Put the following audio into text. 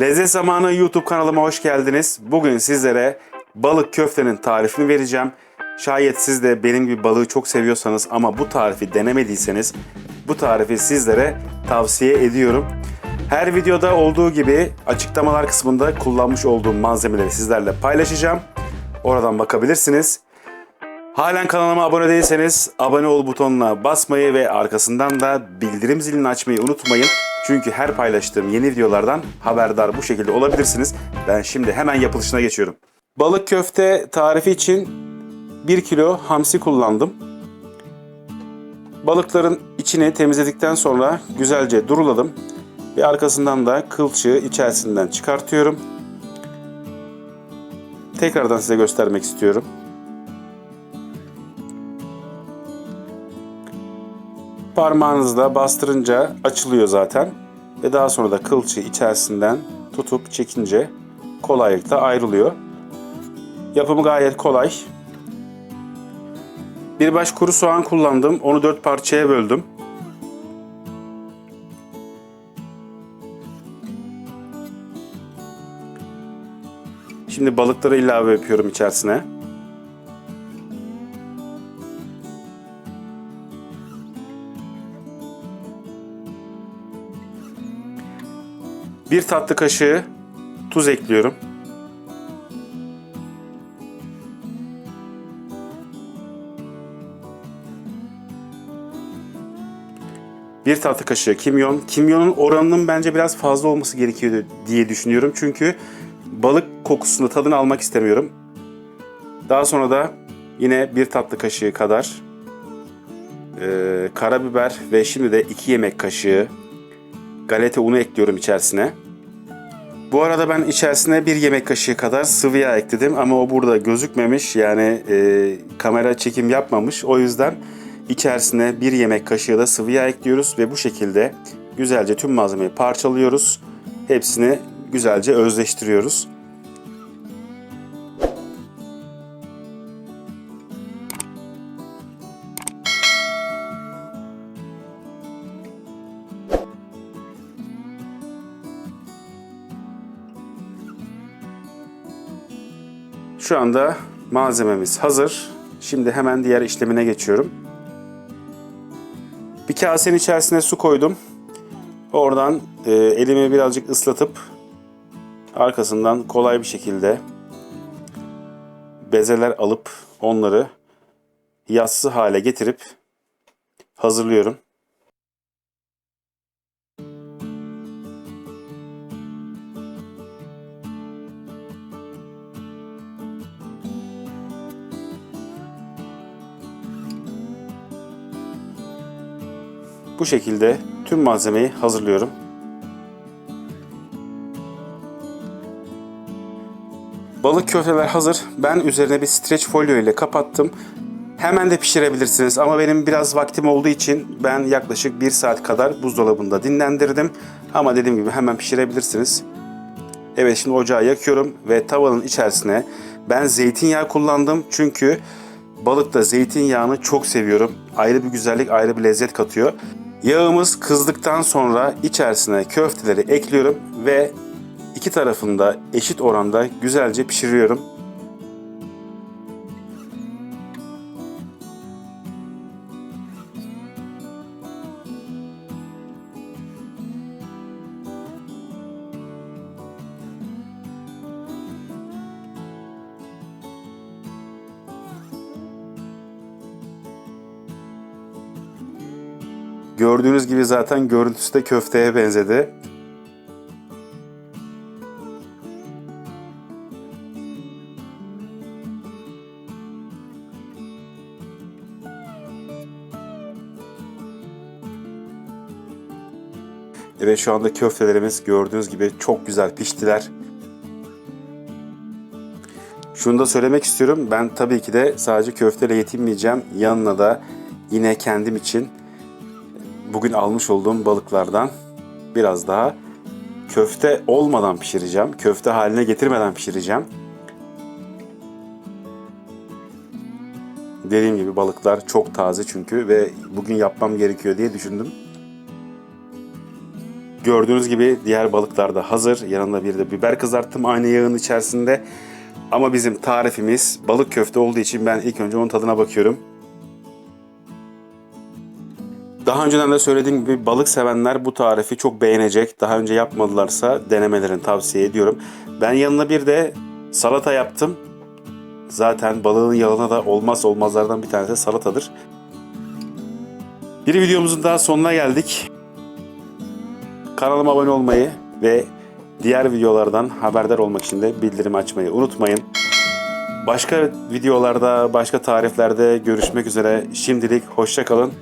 Lezzet Zamanı YouTube kanalıma hoş geldiniz. Bugün sizlere balık köftenin tarifini vereceğim. Şayet siz de benim gibi balığı çok seviyorsanız ama bu tarifi denemediyseniz bu tarifi sizlere tavsiye ediyorum. Her videoda olduğu gibi açıklamalar kısmında kullanmış olduğum malzemeleri sizlerle paylaşacağım. Oradan bakabilirsiniz. Halen kanalıma abone değilseniz abone ol butonuna basmayı ve arkasından da bildirim zilini açmayı unutmayın. Çünkü her paylaştığım yeni videolardan haberdar bu şekilde olabilirsiniz. Ben şimdi hemen yapılışına geçiyorum. Balık köfte tarifi için 1 kilo hamsi kullandım. Balıkların içini temizledikten sonra güzelce duruladım. Ve arkasından da kılçığı içerisinden çıkartıyorum. Tekrardan size göstermek istiyorum. Parmağınızla bastırınca açılıyor zaten. Ve daha sonra da kılçığı içerisinden tutup çekince kolaylıkla ayrılıyor. Yapımı gayet kolay. Bir baş kuru soğan kullandım. Onu dört parçaya böldüm. Şimdi balıkları ilave yapıyorum içerisine. Bir tatlı kaşığı tuz ekliyorum. Bir tatlı kaşığı kimyon. Kimyonun oranının bence biraz fazla olması gerekiyor diye düşünüyorum. Çünkü balık kokusunu tadını almak istemiyorum. Daha sonra da yine bir tatlı kaşığı kadar e, karabiber ve şimdi de iki yemek kaşığı galeta unu ekliyorum içerisine. Bu arada ben içerisine bir yemek kaşığı kadar sıvı yağ ekledim ama o burada gözükmemiş yani e, kamera çekim yapmamış. O yüzden içerisine bir yemek kaşığı da sıvı yağ ekliyoruz ve bu şekilde güzelce tüm malzemeyi parçalıyoruz. Hepsini güzelce özleştiriyoruz. Şu anda malzememiz hazır. Şimdi hemen diğer işlemine geçiyorum. Bir kasenin içerisine su koydum. Oradan e, elimi birazcık ıslatıp arkasından kolay bir şekilde bezeler alıp onları yassı hale getirip hazırlıyorum. Bu şekilde tüm malzemeyi hazırlıyorum. Balık köfteler hazır. Ben üzerine bir streç folyo ile kapattım. Hemen de pişirebilirsiniz ama benim biraz vaktim olduğu için ben yaklaşık 1 saat kadar buzdolabında dinlendirdim. Ama dediğim gibi hemen pişirebilirsiniz. Evet şimdi ocağı yakıyorum ve tavanın içerisine ben zeytinyağı kullandım. Çünkü balıkta zeytinyağını çok seviyorum. Ayrı bir güzellik, ayrı bir lezzet katıyor. Yağımız kızdıktan sonra içerisine köfteleri ekliyorum ve iki tarafında eşit oranda güzelce pişiriyorum. Gördüğünüz gibi zaten görüntüsü de köfteye benzedi. Evet şu anda köftelerimiz gördüğünüz gibi çok güzel piştiler. Şunu da söylemek istiyorum. Ben tabii ki de sadece köfteyle yetinmeyeceğim. Yanına da yine kendim için bugün almış olduğum balıklardan biraz daha köfte olmadan pişireceğim. Köfte haline getirmeden pişireceğim. Dediğim gibi balıklar çok taze çünkü ve bugün yapmam gerekiyor diye düşündüm. Gördüğünüz gibi diğer balıklar da hazır. Yanında bir de biber kızarttım aynı yağın içerisinde. Ama bizim tarifimiz balık köfte olduğu için ben ilk önce onun tadına bakıyorum. Daha önceden de söylediğim gibi balık sevenler bu tarifi çok beğenecek. Daha önce yapmadılarsa denemelerini tavsiye ediyorum. Ben yanına bir de salata yaptım. Zaten balığın yanına da olmaz olmazlardan bir tanesi salatadır. Bir videomuzun daha sonuna geldik. Kanalıma abone olmayı ve diğer videolardan haberdar olmak için de bildirim açmayı unutmayın. Başka videolarda, başka tariflerde görüşmek üzere. Şimdilik hoşça kalın.